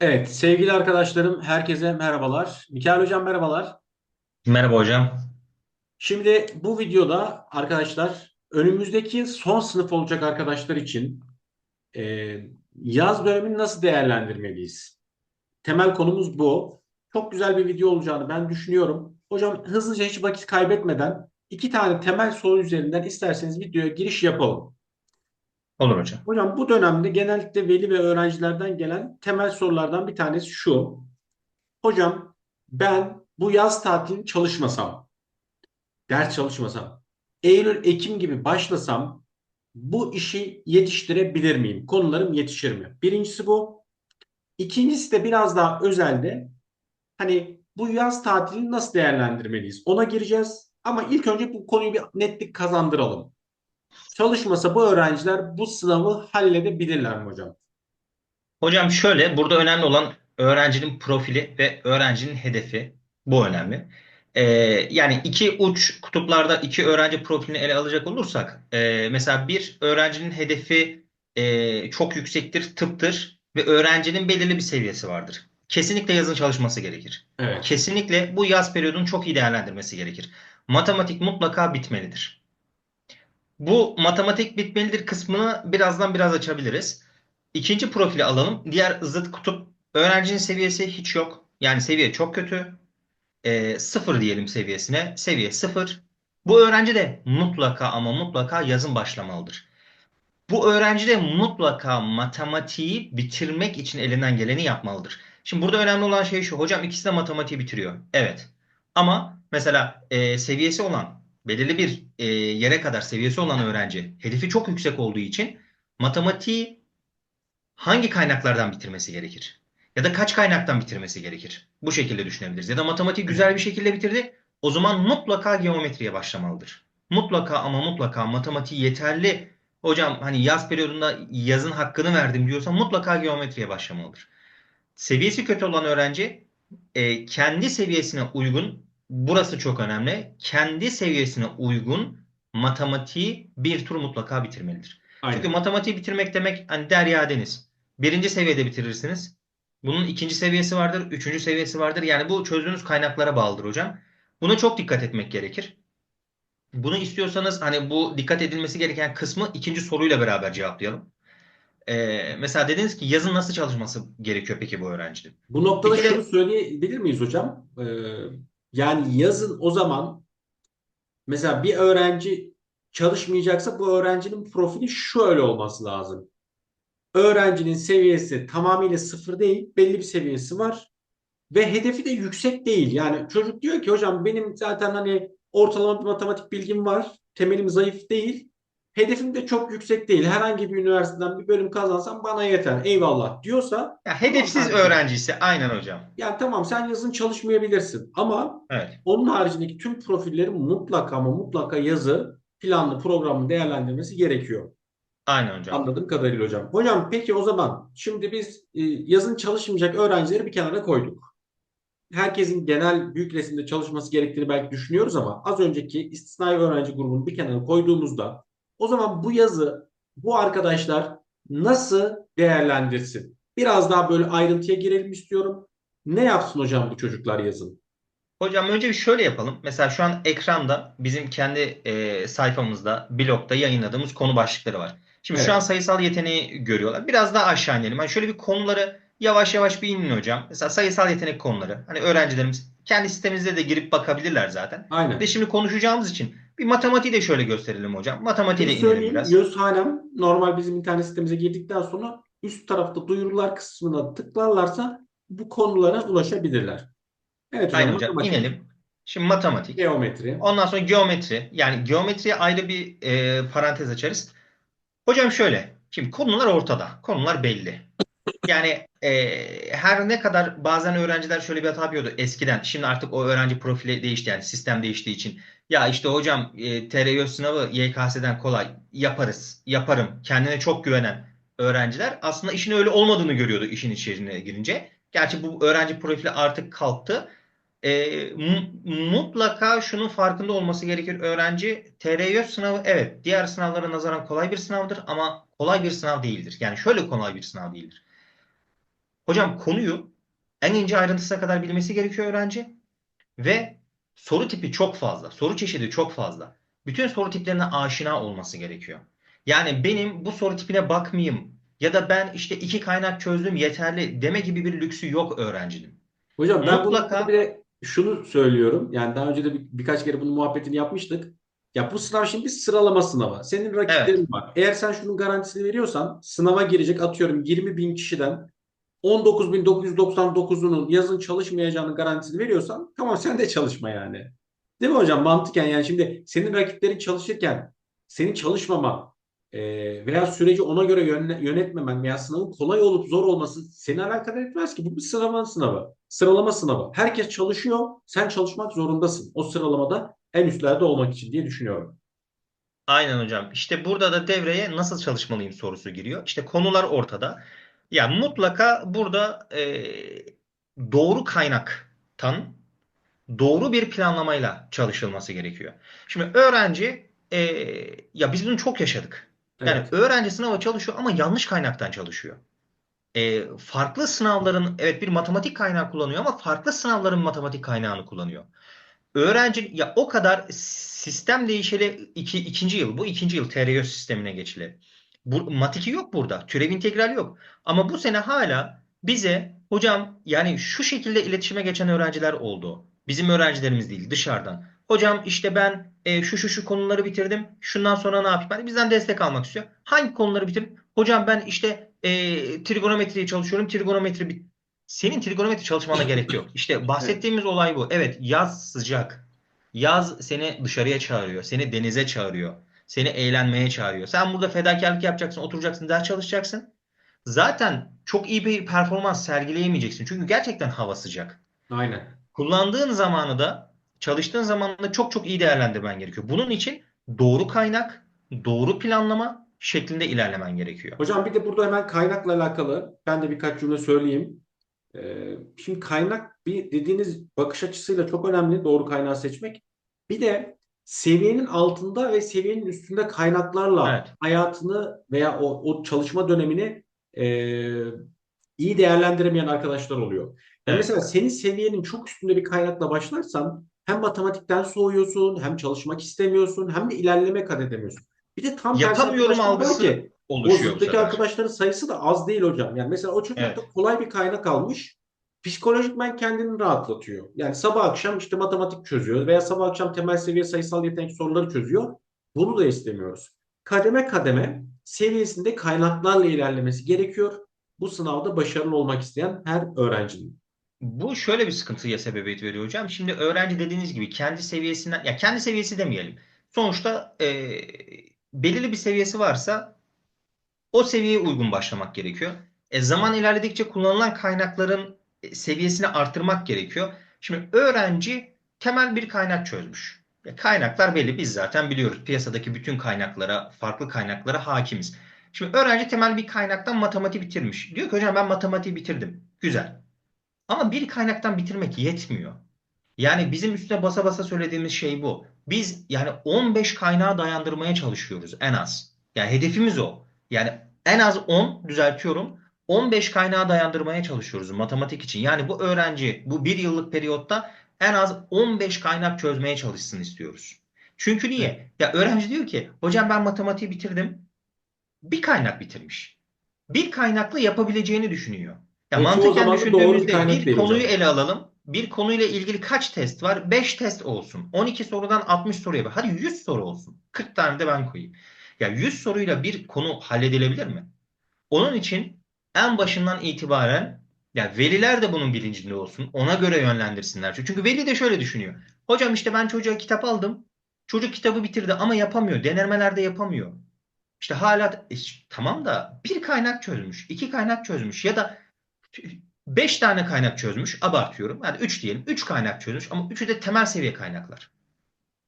Evet, sevgili arkadaşlarım, herkese merhabalar. Mikail Hocam merhabalar. Merhaba hocam. Şimdi bu videoda arkadaşlar önümüzdeki son sınıf olacak arkadaşlar için e, yaz dönemini nasıl değerlendirmeliyiz? Temel konumuz bu. Çok güzel bir video olacağını ben düşünüyorum. Hocam hızlıca hiç vakit kaybetmeden iki tane temel soru üzerinden isterseniz videoya giriş yapalım. Olur hocam. Hocam bu dönemde genellikle veli ve öğrencilerden gelen temel sorulardan bir tanesi şu. Hocam ben bu yaz tatilini çalışmasam, ders çalışmasam, Eylül, Ekim gibi başlasam bu işi yetiştirebilir miyim? Konularım yetişir mi? Birincisi bu. İkincisi de biraz daha özelde hani bu yaz tatilini nasıl değerlendirmeliyiz? Ona gireceğiz. Ama ilk önce bu konuyu bir netlik kazandıralım. Çalışmasa bu öğrenciler bu sınavı halledebilirler mi hocam? Hocam şöyle burada önemli olan öğrencinin profili ve öğrencinin hedefi. Bu önemli. Ee, yani iki uç kutuplarda iki öğrenci profilini ele alacak olursak e, mesela bir öğrencinin hedefi e, çok yüksektir, tıptır ve öğrencinin belirli bir seviyesi vardır. Kesinlikle yazın çalışması gerekir. Evet. Kesinlikle bu yaz periyodunu çok iyi değerlendirmesi gerekir. Matematik mutlaka bitmelidir. Bu matematik bitmelidir kısmını birazdan biraz açabiliriz. İkinci profili alalım. Diğer zıt kutup öğrencinin seviyesi hiç yok. Yani seviye çok kötü. E, sıfır diyelim seviyesine. Seviye sıfır. Bu öğrenci de mutlaka ama mutlaka yazın başlamalıdır. Bu öğrenci de mutlaka matematiği bitirmek için elinden geleni yapmalıdır. Şimdi burada önemli olan şey şu. Hocam ikisi de matematiği bitiriyor. Evet. Ama mesela e, seviyesi olan belirli bir e, yere kadar seviyesi olan öğrenci hedefi çok yüksek olduğu için matematiği hangi kaynaklardan bitirmesi gerekir? Ya da kaç kaynaktan bitirmesi gerekir? Bu şekilde düşünebiliriz. Ya da matematiği güzel bir şekilde bitirdi. O zaman mutlaka geometriye başlamalıdır. Mutlaka ama mutlaka matematiği yeterli. Hocam hani yaz periyodunda yazın hakkını verdim diyorsa mutlaka geometriye başlamalıdır. Seviyesi kötü olan öğrenci e, kendi seviyesine uygun, burası çok önemli, kendi seviyesine uygun matematiği bir tur mutlaka bitirmelidir. Aynen. Çünkü matematiği bitirmek demek hani derya deniz. Birinci seviyede bitirirsiniz. Bunun ikinci seviyesi vardır, üçüncü seviyesi vardır. Yani bu çözdüğünüz kaynaklara bağlıdır hocam. Buna çok dikkat etmek gerekir. Bunu istiyorsanız hani bu dikkat edilmesi gereken kısmı ikinci soruyla beraber cevaplayalım. Ee, mesela dediniz ki yazın nasıl çalışması gerekiyor peki bu öğrencinin? Bu noktada Bir kere- şunu söyleyebilir miyiz hocam? Ee, yani yazın o zaman mesela bir öğrenci çalışmayacaksa bu öğrencinin profili şöyle olması lazım. Öğrencinin seviyesi tamamıyla sıfır değil, belli bir seviyesi var ve hedefi de yüksek değil. Yani çocuk diyor ki hocam benim zaten hani ortalama bir matematik bilgim var, temelim zayıf değil. Hedefim de çok yüksek değil. Herhangi bir üniversiteden bir bölüm kazansam bana yeter. Eyvallah diyorsa Ya hedefsiz Tamam, öğrenci ise aynen hocam. yani tamam sen yazın çalışmayabilirsin ama Evet. onun haricindeki tüm profillerin mutlaka ama mutlaka yazı planlı programlı değerlendirmesi gerekiyor. Aynen hocam. Anladığım kadarıyla hocam. Hocam peki o zaman şimdi biz e, yazın çalışmayacak öğrencileri bir kenara koyduk. Herkesin genel büyük resimde çalışması gerektiğini belki düşünüyoruz ama az önceki istisnai öğrenci grubunu bir kenara koyduğumuzda o zaman bu yazı bu arkadaşlar nasıl değerlendirsin? Biraz daha böyle ayrıntıya girelim istiyorum. Ne yapsın hocam bu çocuklar yazın? Hocam önce bir şöyle yapalım. Mesela şu an ekranda bizim kendi e, sayfamızda, blogda yayınladığımız konu başlıkları var. Şimdi Evet. şu an sayısal yeteneği görüyorlar. Biraz daha aşağı inelim. Hani şöyle bir konuları yavaş yavaş bir inin hocam. Mesela sayısal yetenek konuları. Hani öğrencilerimiz kendi sitemizde de girip bakabilirler zaten. Aynen. Ve şimdi konuşacağımız için bir matematiği de şöyle gösterelim hocam. Matematiği de inelim biraz. Yazıhanem normal bizim internet sitemize girdikten sonra üst tarafta duyurular kısmına tıklarlarsa bu konulara ulaşabilirler. Evet hocam, Aynen hocam. matematik, İnelim. Şimdi matematik. geometri. Ondan sonra geometri. Yani geometriye ayrı bir e, parantez açarız. Hocam şöyle. Şimdi konular ortada. Konular belli. Yani e, her ne kadar bazen öğrenciler şöyle bir hata yapıyordu eskiden. Şimdi artık o öğrenci profili değişti yani sistem değiştiği için. Ya işte hocam e, TRY sınavı YKS'den kolay yaparız, yaparım. Kendine çok güvenen öğrenciler aslında işin öyle olmadığını görüyordu işin içerisine girince. Gerçi bu öğrenci profili artık kalktı. E, mu- mutlaka şunun farkında olması gerekir. Öğrenci TRY sınavı evet diğer sınavlara nazaran kolay bir sınavdır ama kolay bir sınav değildir. Yani şöyle kolay bir sınav değildir. Hocam konuyu en ince ayrıntısına kadar bilmesi gerekiyor öğrenci ve soru tipi çok fazla, soru çeşidi çok fazla. Bütün soru tiplerine aşina olması gerekiyor. Yani benim bu soru tipine bakmayayım ya da ben işte iki kaynak çözdüm yeterli deme gibi bir lüksü yok öğrencinin. Hocam ben Mutlaka- de şunu söylüyorum. Yani daha önce de bir- birkaç kere bunun muhabbetini yapmıştık. Ya bu sınav şimdi bir sıralama sınavı. Senin rakiplerin var. Eğer sen şunun garantisini veriyorsan sınava girecek atıyorum 20 bin kişiden 19.999'unun yazın çalışmayacağının garantisini veriyorsan tamam sen de çalışma yani. Değil mi hocam? Mantıken yani şimdi senin rakiplerin çalışırken senin çalışmaman e, veya süreci ona göre yönetmemen veya sınavın kolay olup zor olması seni alakadar etmez ki. Bu bir sıralama sınavı. Sıralama sınavı. Herkes çalışıyor. Sen çalışmak zorundasın. O sıralamada en üstlerde olmak için diye düşünüyorum. Aynen hocam. İşte burada da devreye nasıl çalışmalıyım sorusu giriyor. İşte konular ortada. Ya mutlaka burada e, doğru kaynaktan doğru bir planlamayla çalışılması gerekiyor. Şimdi öğrenci e, ya biz bunu çok yaşadık. Yani Evet. öğrenci sınava çalışıyor ama yanlış kaynaktan çalışıyor. E, farklı sınavların evet bir matematik kaynağı kullanıyor ama farklı sınavların matematik kaynağını kullanıyor. Öğrenci ya o kadar sistem değişeli iki, ikinci yıl bu ikinci yıl TRYÖ sistemine geçili. Bu, matiki yok burada. Türev integral yok. Ama bu sene hala bize hocam yani şu şekilde iletişime geçen öğrenciler oldu. Bizim öğrencilerimiz değil dışarıdan. Hocam işte ben e, şu şu şu konuları bitirdim. Şundan sonra ne yapayım? Hani bizden destek almak istiyor. Hangi konuları bitirdim? Hocam ben işte e, trigonometriyi çalışıyorum. Trigonometri bit senin trigonometri çalışmana gerek yok. İşte bahsettiğimiz olay bu. Evet yaz sıcak. Yaz seni dışarıya çağırıyor. Seni denize çağırıyor. Seni eğlenmeye çağırıyor. Sen burada fedakarlık yapacaksın, oturacaksın, ders çalışacaksın. Zaten çok iyi bir performans sergileyemeyeceksin. Çünkü gerçekten hava sıcak. Aynen. Kullandığın zamanı da çalıştığın zamanı da çok çok iyi değerlendirmen gerekiyor. Bunun için doğru kaynak, doğru planlama şeklinde ilerlemen gerekiyor. Hocam bir de burada hemen kaynakla alakalı ben de birkaç cümle söyleyeyim. Ee, şimdi kaynak bir dediğiniz bakış açısıyla çok önemli doğru kaynağı seçmek. Bir de seviyenin altında ve seviyenin üstünde kaynaklarla Evet. hayatını veya o, o çalışma dönemini e, iyi değerlendiremeyen arkadaşlar oluyor. Evet. Mesela senin seviyenin çok üstünde bir kaynakla başlarsan hem matematikten soğuyorsun, hem çalışmak istemiyorsun, hem de ilerleme kat edemiyorsun. Bir de tam Yapamıyorum algısı ki, o oluşuyor sefer. arkadaşların sayısı da az değil hocam. Yani mesela o çocuk Evet. kolay bir kaynak almış. Psikolojikmen kendini rahatlatıyor. Yani sabah akşam işte matematik çözüyor veya sabah akşam temel seviye sayısal yetenek soruları çözüyor. Bunu da istemiyoruz. Kademe kademe seviyesinde kaynaklarla ilerlemesi gerekiyor. Bu sınavda başarılı olmak isteyen her öğrencinin. Bu şöyle bir sıkıntıya sebebiyet veriyor hocam. Şimdi öğrenci dediğiniz gibi kendi seviyesinden, ya kendi seviyesi demeyelim. Sonuçta e, belirli bir seviyesi varsa o seviyeye uygun başlamak gerekiyor. E, zaman ilerledikçe kullanılan kaynakların seviyesini arttırmak gerekiyor. Şimdi öğrenci temel bir kaynak çözmüş. Ya kaynaklar belli biz zaten biliyoruz. Piyasadaki bütün kaynaklara, farklı kaynaklara hakimiz. Şimdi öğrenci temel bir kaynaktan matematik bitirmiş. Diyor ki hocam ben matematiği bitirdim. Güzel. Ama bir kaynaktan bitirmek yetmiyor. Yani bizim üstüne basa basa söylediğimiz şey bu. Biz yani 15 kaynağı dayandırmaya çalışıyoruz en az. Yani hedefimiz o. Yani en az 10 düzeltiyorum. 15 kaynağı dayandırmaya çalışıyoruz matematik için. Yani bu öğrenci bu bir yıllık periyotta en az 15 kaynak çözmeye çalışsın istiyoruz. Çünkü niye? Ya öğrenci diyor ki hocam ben matematiği bitirdim. Bir kaynak bitirmiş. Bir kaynakla yapabileceğini düşünüyor. Ya Ve mantıken düşündüğümüzde bir konuyu hocam. ele alalım. Bir konuyla ilgili kaç test var? 5 test olsun. 12 sorudan 60 soruya bak. Hadi 100 soru olsun. 40 tane de ben koyayım. Ya 100 soruyla bir konu halledilebilir mi? Onun için en başından itibaren ya veliler de bunun bilincinde olsun. Ona göre yönlendirsinler. Çünkü veli de şöyle düşünüyor. Hocam işte ben çocuğa kitap aldım. Çocuk kitabı bitirdi ama yapamıyor. Denemelerde yapamıyor. İşte hala e, tamam da bir kaynak çözmüş, iki kaynak çözmüş ya da beş tane kaynak çözmüş. Abartıyorum. Yani üç diyelim. Üç kaynak çözmüş ama üçü de temel seviye kaynaklar.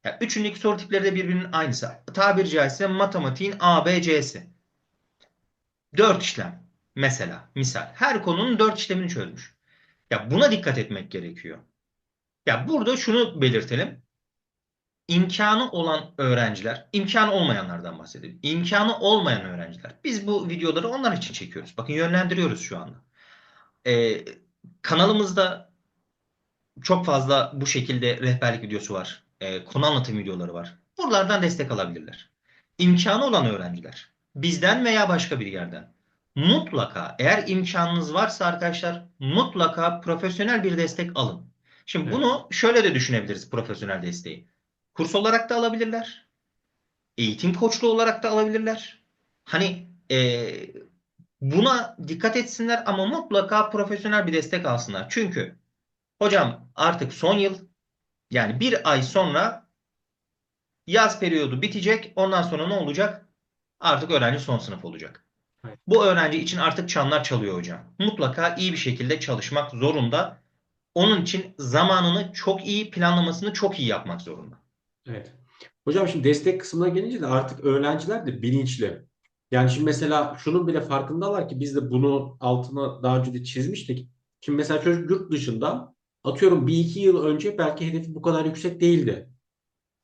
Yani üçündeki soru tipleri de birbirinin aynısı. Tabiri caizse matematiğin A, B, C'si. Dört işlem. Mesela, misal. Her konunun dört işlemini çözmüş. Ya buna dikkat etmek gerekiyor. Ya burada şunu belirtelim. İmkanı olan öğrenciler, imkanı olmayanlardan bahsedelim. İmkanı olmayan öğrenciler. Biz bu videoları onlar için çekiyoruz. Bakın yönlendiriyoruz şu anda. e, kanalımızda çok fazla bu şekilde rehberlik videosu var. E, konu anlatım videoları var. Buralardan destek alabilirler. İmkanı olan öğrenciler bizden veya başka bir yerden mutlaka eğer imkanınız varsa arkadaşlar mutlaka profesyonel bir destek alın. Şimdi Evet. bunu şöyle de düşünebiliriz profesyonel desteği. Kurs olarak da alabilirler. Eğitim koçluğu olarak da alabilirler. Hani e, buna dikkat etsinler ama mutlaka profesyonel bir destek alsınlar. Çünkü hocam artık son yıl yani bir ay sonra yaz periyodu bitecek. Ondan sonra ne olacak? Artık öğrenci son sınıf olacak. Bu öğrenci için artık çanlar çalıyor hocam. Mutlaka iyi bir şekilde çalışmak zorunda. Onun için zamanını çok iyi, planlamasını çok iyi yapmak zorunda. Evet. Hocam şimdi destek kısmına gelince de artık öğrenciler de bilinçli. Yani şimdi mesela şunun bile farkındalar ki biz de bunu altına daha önce de çizmiştik. Şimdi mesela çocuk yurt dışında atıyorum bir iki yıl önce belki hedefi bu kadar yüksek değildi.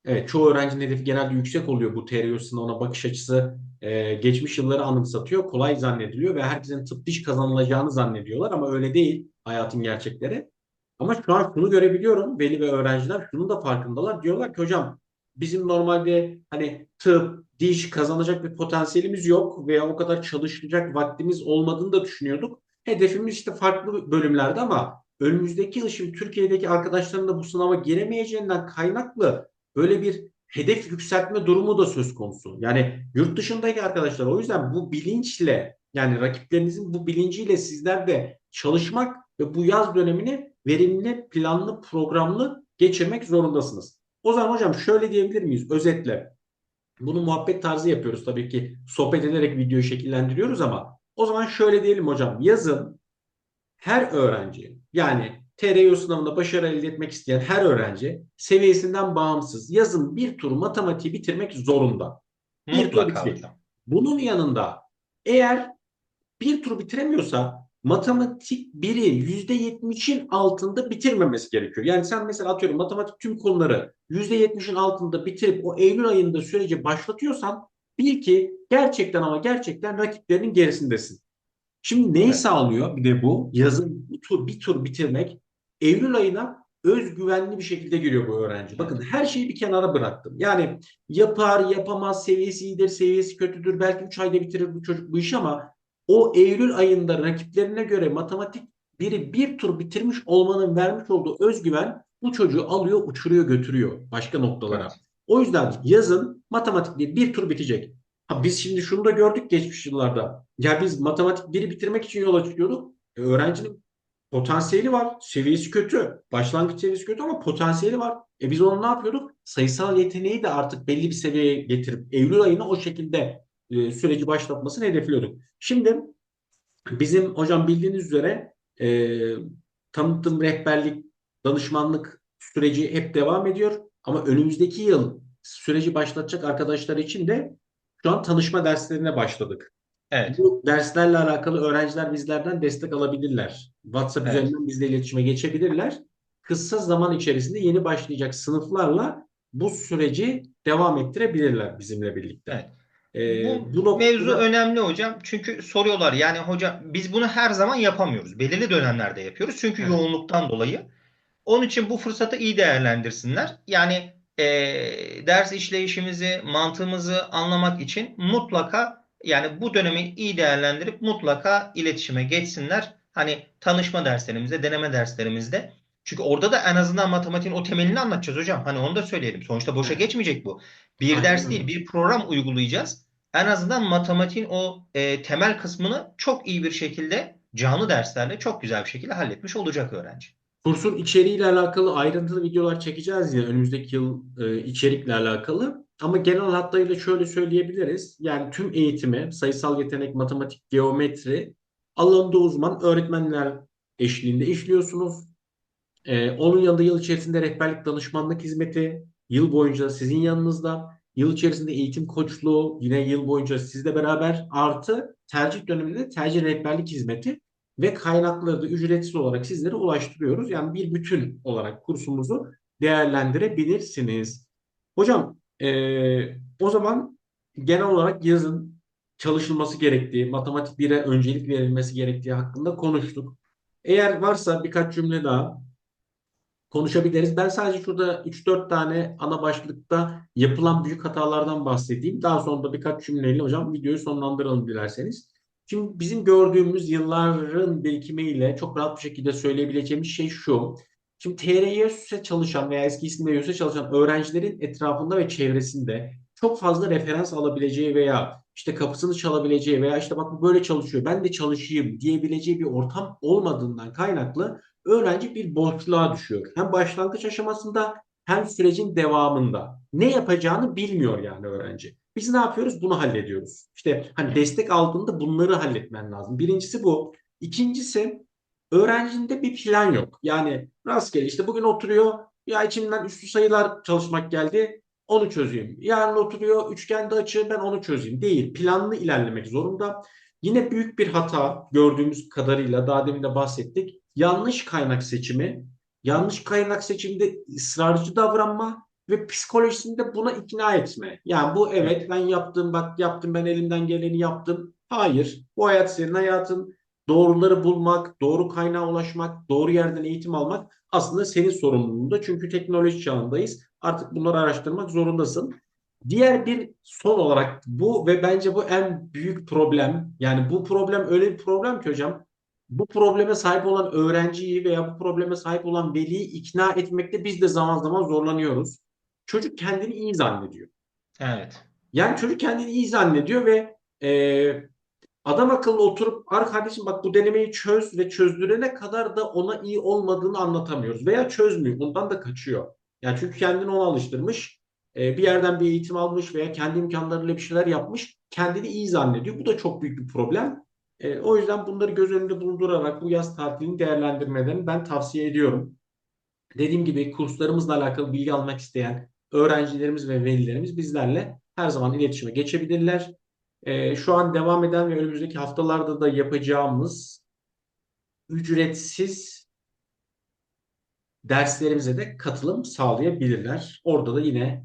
Evet, çoğu öğrencinin hedefi genelde yüksek oluyor bu TRY sınavına bakış açısı e, geçmiş yılları anımsatıyor, kolay zannediliyor ve herkesin tıp diş kazanılacağını zannediyorlar ama öyle değil hayatın gerçekleri. Ama şu an şunu görebiliyorum, veli ve öğrenciler şunun da farkındalar. Diyorlar ki hocam bizim normalde hani tıp, diş kazanacak bir potansiyelimiz yok veya o kadar çalışacak vaktimiz olmadığını da düşünüyorduk. Hedefimiz işte farklı bölümlerde ama önümüzdeki yıl şimdi Türkiye'deki arkadaşların da bu sınava giremeyeceğinden kaynaklı böyle bir hedef yükseltme durumu da söz konusu. Yani yurt dışındaki arkadaşlar o yüzden bu bilinçle yani rakiplerinizin bu bilinciyle sizler de çalışmak ve bu yaz dönemini verimli, planlı, programlı geçirmek zorundasınız. O zaman hocam şöyle diyebilir miyiz özetle? Bunu muhabbet tarzı yapıyoruz tabii ki sohbet ederek videoyu şekillendiriyoruz ama o zaman şöyle diyelim hocam yazın her öğrenci yani TRY sınavında başarı elde etmek isteyen her öğrenci seviyesinden bağımsız yazın bir tur matematiği bitirmek zorunda. Bir tur Mutlaka hocam. Bunun yanında eğer bir tur bitiremiyorsa matematik biri %70'in altında bitirmemesi gerekiyor. Yani sen mesela atıyorum matematik tüm konuları %70'in altında bitirip o Eylül ayında süreci başlatıyorsan bil ki gerçekten ama gerçekten rakiplerinin gerisindesin. Şimdi neyi Evet. sağlıyor bir de bu? Yazın bir tur bir tur bitirmek Eylül ayına özgüvenli bir şekilde giriyor bu öğrenci. Bakın her şeyi bir kenara bıraktım. Yani yapar, yapamaz, seviyesi iyidir, seviyesi kötüdür. Belki 3 ayda bitirir bu çocuk bu işi ama o Eylül ayında rakiplerine göre matematik biri bir tur bitirmiş olmanın vermiş olduğu özgüven bu çocuğu alıyor, uçuruyor, götürüyor başka noktalara. Evet. O yüzden yazın matematik bir, bir tur bitecek. Ha biz şimdi şunu da gördük geçmiş yıllarda. Ya biz matematik biri bitirmek için yola çıkıyorduk. E, öğrencinin potansiyeli var. Seviyesi kötü. Başlangıç seviyesi kötü ama potansiyeli var. E biz onu ne yapıyorduk? Sayısal yeteneği de artık belli bir seviyeye getirip Eylül ayına o şekilde e, süreci başlatmasını hedefliyorduk. Şimdi bizim hocam bildiğiniz üzere e, tanıtım, rehberlik, danışmanlık süreci hep devam ediyor. Ama önümüzdeki yıl süreci başlatacak arkadaşlar için de şu an tanışma derslerine başladık. Evet. Bu derslerle alakalı öğrenciler bizlerden destek alabilirler. WhatsApp Evet. üzerinden bizle iletişime geçebilirler. Kısa zaman içerisinde yeni başlayacak sınıflarla bu süreci devam ettirebilirler bizimle birlikte. Evet. Ee, Bu bu noktada mevzu önemli hocam. Çünkü soruyorlar yani hocam biz bunu her zaman yapamıyoruz. Belirli dönemlerde yapıyoruz. Çünkü Evet. yoğunluktan dolayı. Onun için bu fırsatı iyi değerlendirsinler. Yani eee, ders işleyişimizi, mantığımızı anlamak için mutlaka yani bu dönemi iyi değerlendirip mutlaka iletişime geçsinler. Hani tanışma derslerimizde, deneme derslerimizde. Çünkü orada da en azından matematiğin o temelini anlatacağız hocam. Hani onu da söyleyelim. Sonuçta boşa geçmeyecek bu. Bir Aynen ders değil, bir program uygulayacağız. En azından matematiğin o e, temel kısmını çok iyi bir şekilde canlı derslerle çok güzel bir şekilde halletmiş olacak öğrenci. Kursun içeriğiyle alakalı ayrıntılı videolar çekeceğiz yine önümüzdeki yıl e, içerikle alakalı. Ama genel hatlarıyla şöyle söyleyebiliriz. Yani tüm eğitimi, sayısal yetenek, matematik, geometri alanında uzman öğretmenler eşliğinde işliyorsunuz. E, onun yanında yıl içerisinde rehberlik danışmanlık hizmeti yıl boyunca sizin yanınızda. Yıl içerisinde eğitim koçluğu yine yıl boyunca sizle beraber artı tercih döneminde de tercih rehberlik hizmeti ve kaynakları da ücretsiz olarak sizlere ulaştırıyoruz. Yani bir bütün olarak kursumuzu değerlendirebilirsiniz. Hocam eee, o zaman genel olarak yazın çalışılması gerektiği, matematik 1'e öncelik verilmesi gerektiği hakkında konuştuk. Eğer varsa birkaç cümle daha konuşabiliriz. Ben sadece şurada 3-4 tane ana başlıkta yapılan büyük hatalardan bahsedeyim. Daha sonra da birkaç cümleyle hocam videoyu sonlandıralım dilerseniz. Şimdi bizim gördüğümüz yılların birikimiyle çok rahat bir şekilde söyleyebileceğimiz şey şu. Şimdi TRYS'e çalışan veya eski ismiyle YÖS'e çalışan öğrencilerin etrafında ve çevresinde çok fazla referans alabileceği veya işte kapısını çalabileceği veya işte bak bu böyle çalışıyor ben de çalışayım diyebileceği bir ortam olmadığından kaynaklı öğrenci bir boşluğa düşüyor. Hem başlangıç aşamasında hem sürecin devamında. Ne yapacağını bilmiyor yani öğrenci. Biz ne yapıyoruz? Bunu hallediyoruz. İşte hani destek aldığında bunları halletmen lazım. Birincisi bu. İkincisi öğrencinde bir plan yok. Yani rastgele işte bugün oturuyor ya içimden üslü sayılar çalışmak geldi onu çözeyim. Yarın oturuyor üçgende açı ben onu çözeyim. Değil. Planlı ilerlemek zorunda. Yine büyük bir hata gördüğümüz kadarıyla daha demin de bahsettik. Yanlış kaynak seçimi, yanlış kaynak seçiminde ısrarcı davranma ve psikolojisinde buna ikna etme. Yani bu evet ben yaptım bak yaptım ben elimden geleni yaptım. Hayır bu hayat senin hayatın. Doğruları bulmak, doğru kaynağa ulaşmak, doğru yerden eğitim almak aslında senin sorumluluğunda. Çünkü teknoloji çağındayız. Artık bunları araştırmak zorundasın. Diğer bir son olarak bu ve bence bu en büyük problem. Yani bu problem öyle bir problem ki hocam. Bu probleme sahip olan öğrenciyi veya bu probleme sahip olan veliyi ikna etmekte biz de zaman zaman zorlanıyoruz. Çocuk kendini iyi zannediyor. Evet. Yani çocuk kendini iyi zannediyor ve e, adam akıllı oturup arkadaşım bak bu denemeyi çöz ve çözdürene kadar da ona iyi olmadığını anlatamıyoruz. Veya çözmüyor. Ondan da kaçıyor. Yani çünkü kendini ona alıştırmış. e, bir yerden bir eğitim almış veya kendi imkanlarıyla bir şeyler yapmış. Kendini iyi zannediyor. Bu da çok büyük bir problem. E, o yüzden bunları göz önünde bulundurarak bu yaz tatilini değerlendirmelerini ben tavsiye ediyorum. Dediğim gibi kurslarımızla alakalı bilgi almak isteyen öğrencilerimiz ve velilerimiz bizlerle her zaman iletişime geçebilirler. E, şu an devam eden ve önümüzdeki haftalarda da yapacağımız ücretsiz derslerimize de katılım sağlayabilirler. Orada da yine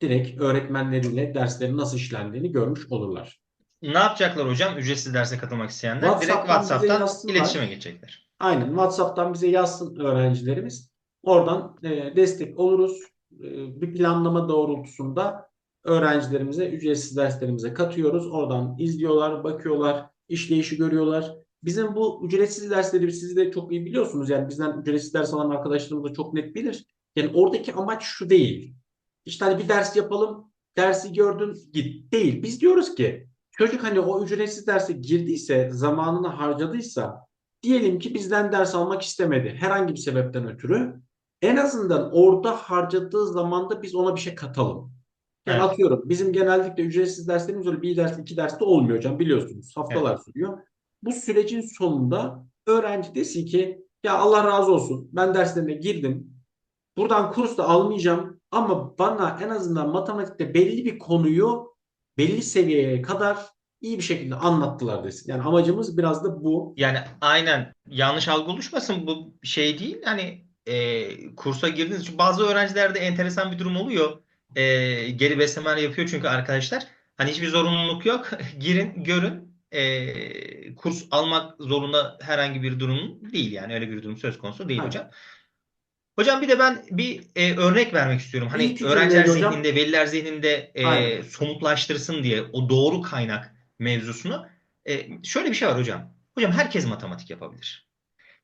direkt öğretmenleriyle derslerin nasıl işlendiğini görmüş olurlar. Ne yapacaklar hocam? Ücretsiz derse katılmak isteyenler direkt WhatsApp'tan bize WhatsApp'tan iletişime geçecekler. Aynen WhatsApp'tan bize yazsın öğrencilerimiz. Oradan e, destek oluruz. E, bir planlama doğrultusunda öğrencilerimize ücretsiz derslerimize katıyoruz. Oradan izliyorlar, bakıyorlar, işleyişi görüyorlar. Bizim bu ücretsiz dersleri siz de çok iyi biliyorsunuz. Yani bizden ücretsiz ders alan arkadaşlarımız da çok net bilir. Yani oradaki amaç şu değil. İşte hani bir ders yapalım, dersi gördün git. Değil. Biz diyoruz ki çocuk hani o ücretsiz derse girdiyse, zamanını harcadıysa diyelim ki bizden ders almak istemedi. Herhangi bir sebepten ötürü. En azından orada harcadığı zamanda biz ona bir şey katalım. Yani Evet. atıyorum bizim genellikle ücretsiz derslerimiz öyle bir ders iki derste olmuyor hocam biliyorsunuz. Haftalar sürüyor. Bu sürecin sonunda öğrenci desin ki ya Allah razı olsun ben derslerine girdim. Buradan kurs da almayacağım ama bana en azından matematikte belli bir konuyu belli seviyeye kadar iyi bir şekilde anlattılar desin. Yani amacımız biraz da bu. Yani aynen yanlış algı oluşmasın bu şey değil. Hani e, kursa girdiğiniz için bazı öğrencilerde enteresan bir durum oluyor. E, geri beslemeler yapıyor çünkü arkadaşlar. Hani hiçbir zorunluluk yok. Girin, görün. E, kurs almak zorunda herhangi bir durum değil yani öyle bir durum söz konusu değil Aynen. hocam. Hocam bir de ben bir e, örnek vermek istiyorum. Hani İyi öğrenciler hocam? zihninde, veliler zihninde e, Aynen. somutlaştırsın diye o doğru kaynak mevzusunu. E, şöyle bir şey var hocam. Hocam herkes matematik yapabilir.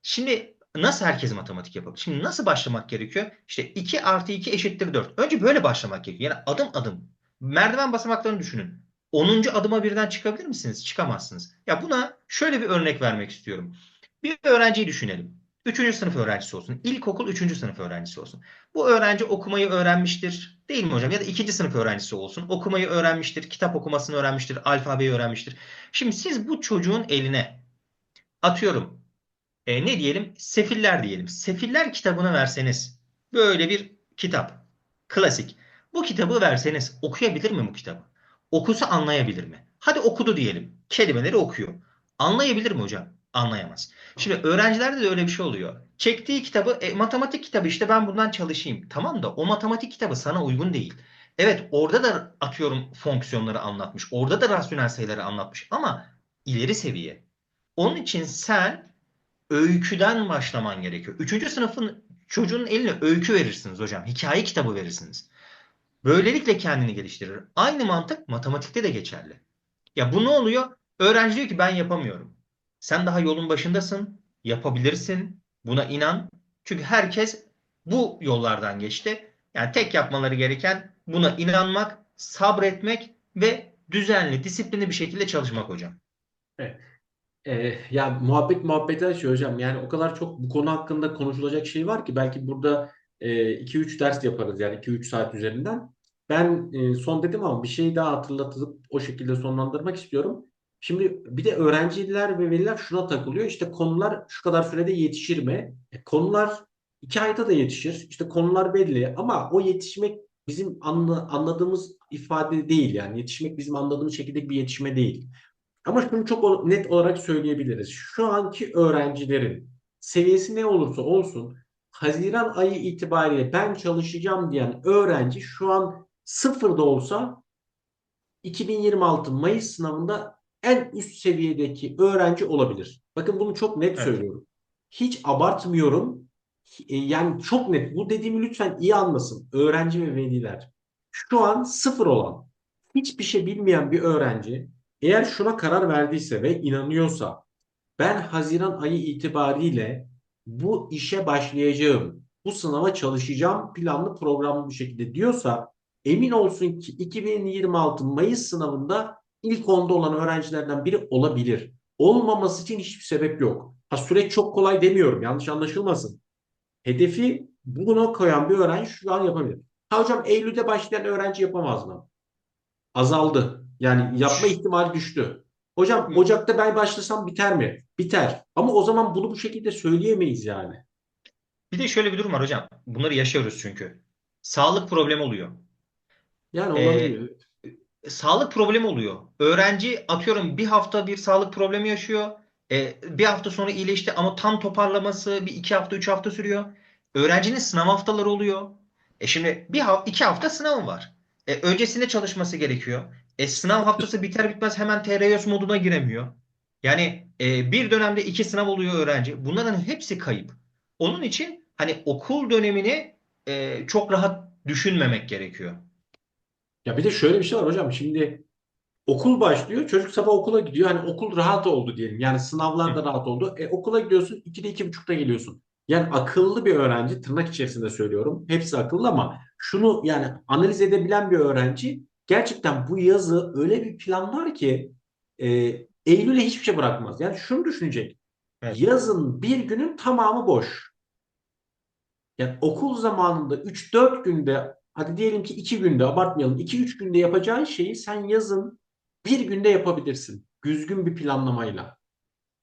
Şimdi nasıl herkes matematik yapabilir? Şimdi nasıl başlamak gerekiyor? İşte 2 artı 2 eşittir 4. Önce böyle başlamak gerekiyor. Yani adım adım. Merdiven basamaklarını düşünün. 10. adıma birden çıkabilir misiniz? Çıkamazsınız. Ya buna şöyle bir örnek vermek istiyorum. Bir öğrenciyi düşünelim. 3. sınıf öğrencisi olsun. İlkokul 3. sınıf öğrencisi olsun. Bu öğrenci okumayı öğrenmiştir. Değil mi hocam? Ya da 2. sınıf öğrencisi olsun. Okumayı öğrenmiştir. Kitap okumasını öğrenmiştir. Alfabeyi öğrenmiştir. Şimdi siz bu çocuğun eline atıyorum e, ne diyelim? Sefiller diyelim. Sefiller kitabını verseniz böyle bir kitap. Klasik. Bu kitabı verseniz okuyabilir mi bu kitabı? Okusa anlayabilir mi? Hadi okudu diyelim. Kelimeleri okuyor. Anlayabilir mi hocam? Anlayamaz. Şimdi öğrencilerde de öyle bir şey oluyor. Çektiği kitabı, e, matematik kitabı işte ben bundan çalışayım. Tamam da o matematik kitabı sana uygun değil. Evet orada da atıyorum fonksiyonları anlatmış. Orada da rasyonel sayıları anlatmış ama ileri seviye. Onun için sen öyküden başlaman gerekiyor. Üçüncü sınıfın çocuğun eline öykü verirsiniz hocam. Hikaye kitabı verirsiniz. Böylelikle kendini geliştirir. Aynı mantık matematikte de geçerli. Ya bu ne oluyor? Öğrenci diyor ki ben yapamıyorum. Sen daha yolun başındasın. Yapabilirsin. Buna inan. Çünkü herkes bu yollardan geçti. Yani tek yapmaları gereken buna inanmak, sabretmek ve düzenli, disiplinli bir şekilde çalışmak hocam. Ee, ya muhabbet muhabbeti açıyor hocam. Yani o kadar çok bu konu hakkında konuşulacak şey var ki belki burada 2-3 ders yaparız yani 2-3 saat üzerinden. Ben e, son dedim ama bir şey daha hatırlatıp o şekilde sonlandırmak istiyorum. Şimdi bir de öğrenciler ve veliler şuna takılıyor. İşte konular şu kadar sürede yetişir mi? E, konular iki ayda da yetişir. İşte konular belli ama o yetişmek bizim anla- anladığımız ifade değil yani. Yetişmek bizim anladığımız şekilde bir yetişme değil. Ama şunu çok net olarak söyleyebiliriz. Şu anki öğrencilerin seviyesi ne olursa olsun Haziran ayı itibariyle ben çalışacağım diyen öğrenci şu an sıfırda olsa 2026 Mayıs sınavında en üst seviyedeki öğrenci olabilir. Bakın bunu çok net Evet. söylüyorum. Hiç abartmıyorum. E, Yani çok net. Bu dediğimi lütfen iyi anlasın öğrenci ve veliler. Şu an sıfır olan, hiçbir şey bilmeyen bir öğrenci eğer şuna karar verdiyse ve inanıyorsa ben Haziran ayı itibariyle bu işe başlayacağım, bu sınava çalışacağım planlı programlı bir şekilde diyorsa emin olsun ki 2026 Mayıs sınavında ilk onda olan öğrencilerden biri olabilir. Olmaması için hiçbir sebep yok. Ha süreç çok kolay demiyorum yanlış anlaşılmasın. Hedefi buna koyan bir öğrenci şu an yapabilir. Ha hocam Eylül'de başlayan öğrenci yapamaz mı? Azaldı. Yani yapma ihtimali düştü. Hocam Hı. Ocak'ta ben başlasam biter mi? Biter. Ama o zaman bunu bu şekilde söyleyemeyiz yani. Bir de şöyle bir durum var hocam. Bunları yaşıyoruz çünkü. Sağlık problemi oluyor. Yani Ee, olabilir. sağlık problemi oluyor. Öğrenci atıyorum bir hafta bir sağlık problemi yaşıyor. E, bir hafta sonra iyileşti ama tam toparlaması bir iki hafta üç hafta sürüyor. Öğrencinin sınav haftaları oluyor. E şimdi bir hafta iki hafta sınavı var. E, öncesinde çalışması gerekiyor. E, sınav haftası biter bitmez hemen TRYOS moduna giremiyor. Yani e, bir dönemde iki sınav oluyor öğrenci. Bunların hepsi kayıp. Onun için hani okul dönemini e, çok rahat düşünmemek gerekiyor. Ya bir de şöyle bir şey var hocam. Şimdi okul başlıyor. Çocuk sabah okula gidiyor. Hani okul rahat oldu diyelim. Yani sınavlar da rahat oldu. E, okula gidiyorsun. 2'de 2.30'da geliyorsun. Yani akıllı bir öğrenci tırnak içerisinde söylüyorum. Hepsi akıllı ama şunu yani analiz edebilen bir öğrenci gerçekten bu yazı öyle bir planlar ki e, Eylül'e hiçbir şey bırakmaz. Yani şunu düşünecek. Evet. Yazın bir günün tamamı boş. Yani okul zamanında 3-4 günde hadi diyelim ki 2 günde abartmayalım 2-3 günde yapacağın şeyi sen yazın bir günde yapabilirsin. Düzgün bir planlamayla.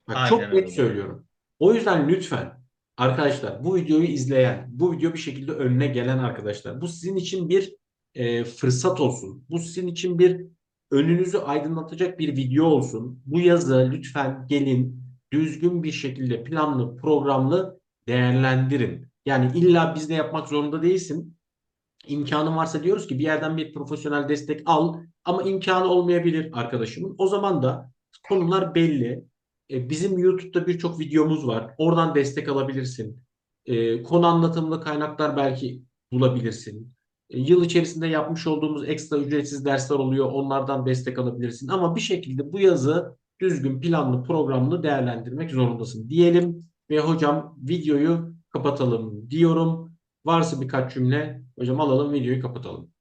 Bak, Aynen çok öyle. net söylüyorum. O yüzden lütfen arkadaşlar bu videoyu izleyen, bu video bir şekilde önüne gelen arkadaşlar bu sizin için bir e, fırsat olsun. Bu sizin için bir önünüzü aydınlatacak bir video olsun. Bu yazı lütfen gelin düzgün bir şekilde planlı, programlı değerlendirin. Yani illa bizde yapmak zorunda değilsin. İmkanın varsa diyoruz ki bir yerden bir profesyonel destek al ama imkanı olmayabilir arkadaşımın. O zaman da konular belli. E, bizim YouTube'da birçok videomuz var. Oradan destek alabilirsin. E, konu anlatımlı kaynaklar belki bulabilirsin. E, yıl içerisinde yapmış olduğumuz ekstra ücretsiz dersler oluyor. Onlardan destek alabilirsin. Ama bir şekilde bu yazı düzgün, planlı, programlı değerlendirmek zorundasın diyelim. Ve hocam videoyu kapatalım diyorum. Varsa birkaç cümle hocam alalım videoyu kapatalım.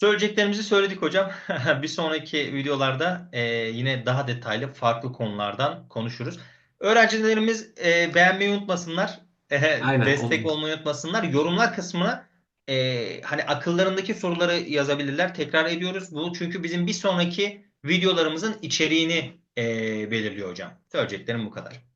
Söyleyeceklerimizi söyledik hocam. Bir sonraki videolarda e, yine daha detaylı farklı konulardan konuşuruz. Öğrencilerimiz e, beğenmeyi unutmasınlar. E, Aynen, destek olmayı unutmasınlar. Yorumlar kısmına e, hani akıllarındaki soruları yazabilirler. Tekrar ediyoruz. Bu çünkü bizim bir sonraki videolarımızın içeriğini e, belirliyor hocam. Söyleyeceklerim bu kadar.